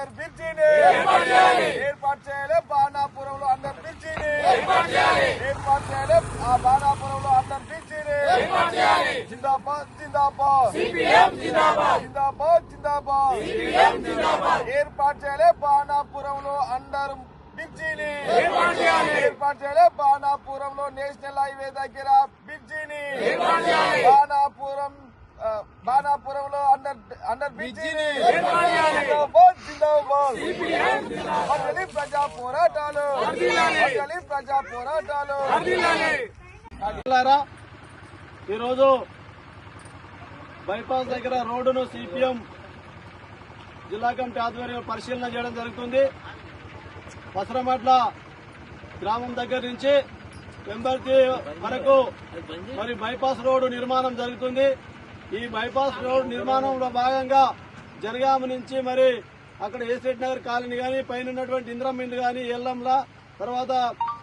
Under బ్రిడ్జిని ఏర్పాటు చేయాలి బాణాపురంలో అండర్ బ్రిడ్జిని ఏర్పాటు చేయాలి ఆ బాణాపురంలో అండర్ బ్రిడ్జిని జిందాబాద్ జిందాబాద్. జిందాబాద్. జిందాబాద్ ఏర్పాటు చేయాలి బాణాపురంలో అండర్ బ్రిడ్జిని ఏర్పాటు చేయాలి. బాణాపురంలో నేషనల్ హైవే దగ్గర బ్రిడ్జిని బాణాపురం బాణాపురంలో అండర్ అండర్ బ్రిడ్జిని జిందాబాద్ ప్రజా పోరాటాలు. వర్ధిల్లాలి ప్రజా పోరాటాలు. ఈరోజు బైపాస్ దగ్గర రోడ్డును సిపిఎం జిల్లా కమిటీ ఆధ్వర్యంలో పరిశీలన చేయడం జరుగుతుంది. పసరమట్ల గ్రామం దగ్గర నుంచి వెంబర్తి వరకు మరి బైపాస్ రోడ్డు నిర్మాణం జరుగుతుంది. ఈ బైపాస్ రోడ్డు నిర్మాణంలో భాగంగా జనగామ నుంచి మరి అక్కడ ఏసెట్ నగర్ కాలనీ కానీ పైన ఉన్నటువంటి ఇంద్రమిండ్ కానీ ఎల్లంలా తర్వాత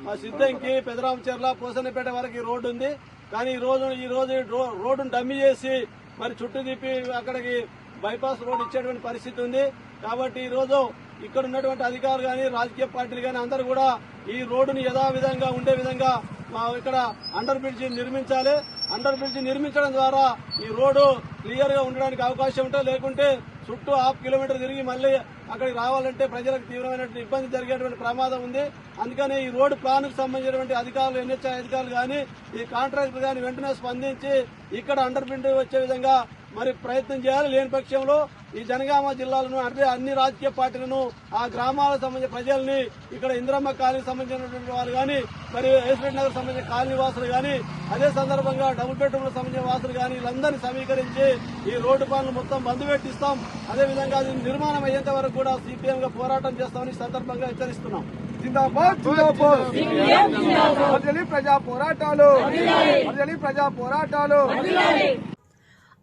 మా సిద్ధంకి పెదరామచర్ల పోసన్నపేట వరకు ఈ రోడ్డు ఉంది. కానీ ఈ రోజు ఈ రోజు రో- రోడ్డును డమ్మి చేసి మరి చుట్టూ తిప్పి అక్కడికి బైపాస్ రోడ్ ఇచ్చేటువంటి పరిస్థితి ఉంది. కాబట్టి ఈ రోజు ఇక్కడ ఉన్నటువంటి అధికారులు కానీ రాజకీయ పార్టీలు కానీ అందరూ కూడా ఈ రోడ్డుని యథావిధంగా ఉండే విధంగా మా ఇక్కడ అండర్ బ్రిడ్జ్ నిర్మించాలి. అండర్ బ్రిడ్జ్ నిర్మించడం ద్వారా ఈ రోడ్డు క్లియర్గా ఉండడానికి అవకాశం ఉంటే లేకుంటే చుట్టూ హాఫ్ కిలోమీటర్ తిరిగి మళ్ళీ అక్కడికి రావాలంటే ప్రజలకు తీవ్రమైనటువంటి ఇబ్బంది జరిగేటువంటి ప్రమాదం ఉంది. అందుకనే ఈ రోడ్డు ప్లాన్కు సంబంధించినటువంటి అధికారులు ఎన్హెచ్ఐ అధికారులు కానీ ఈ కాంట్రాక్టర్ కానీ వెంటనే స్పందించి ఇక్కడ అండర్ వచ్చే విధంగా మరి ప్రయత్నం చేయాలి లేని పక్షంలో ఈ జనగామ జిల్లాలను అంటే అన్ని రాజకీయ పార్టీలను ఆ గ్రామాలకు సంబంధించిన ప్రజల్ని ఇక్కడ ఇంద్రమ్మ కాలనీకి సంబంధించినటువంటి వారు కానీ మరి ఏస్రెడ్ నగర్ సంబంధించిన కాలనీ వాసులు కానీ అదే సందర్భంగా డబుల్ బెడ్రూమ్ సంబంధించిన వాసులు కానీ వీళ్ళందరినీ సమీకరించి ఈ రోడ్డు పనులు మొత్తం బంద్ పెట్టిస్తాం. అదే విధంగా అది నిర్మాణం అయ్యేంత వరకు కూడా సిపిఎం గా పోరాటం చేస్తామని సందర్భంగా హెచ్చరిస్తున్నాం. జిందాబాద్ జిందాబాద్. ప్రజా పోరాటాలు. ప్రజా పోరాటాలు.